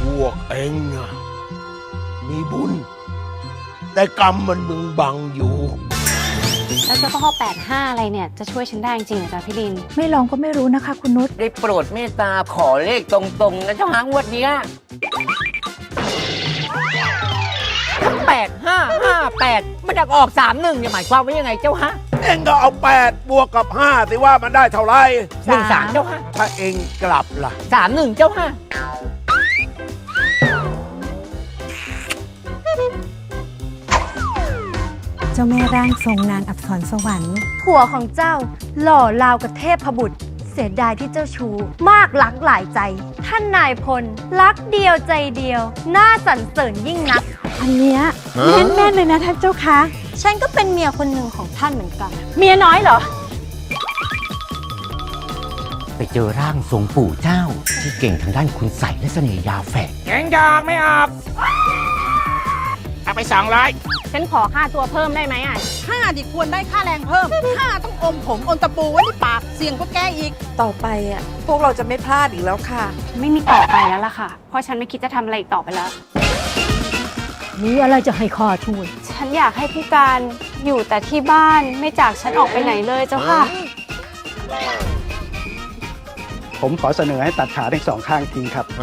พวกเองน่ะมีบุญ แต่กรรมมันมึงบังอยู่ แล้วเจ้าพ่อ85 อะไรเนี่ย จะช่วยฉันได้จริงๆเหรอจ๊ะพี่ลิน ไม่ลองก็ไม่รู้นะคะ คุณนุชได้โปรดเมตตาขอเลขตรงๆนะเจ้าหางวดเนี้ยแปดห้าห้าแปดมันดักออกสามหนึ่งเนี่ยหมายความว่ายังไงเจ้าฮะ เองก็เอาแปดบวกกับห้าสิว่ามันได้เท่าไหรหนึ่งสามเจ้าฮะถ้าเองกลับล่ะ สามหนึ่งเจ้าฮะเจ้าแม่ร่างทรงนางอับสรสวรรค์ ผัวของเจ้า หล่อราวกับเทพบุตร เสียดายที่เจ้าชูมากรักหลายใจ ท่านนายพล รักเดียวใจเดียว น่าสรรเสริญยิ่งนัก อันเนี้ยแม่นๆเลยนะท่านเจ้าคะ ฉันก็เป็นเมียคนหนึ่งของท่านเหมือนกัน เมียน้อยเหรอ ไปเจอร่างทรงปู่เจ้า ที่เก่งทางด้านคุณใส่และเสน่ห์ยาแฝกแกงยากไม่ออกเอาไปสองร้อยฉันขอค่าตัวเพิ่มได้ไหมอะข้าดิควรได้ค่าแรงเพิ่มข้าต้องอมผมอมตะปูไว้ในปากเสี่ยงพวกแกอีก ต่อไปอะ พวกเราจะไม่พลาดอีกแล้วค่ะ ไม่มีต่อไปแล้วล่ะค่ะ เพราะฉันไม่คิดจะทำอะไรอีกต่อไปแล้ว มีอะไรจะให้ข้าช่วย ฉันอยากให้ผู้การอยู่แต่ที่บ้านไม่จากฉันออกไปไหนเลยเจ้าค่ะ ผมขอเสนอให้ตัดขาทั้งสองข้างทิ้งครับฮ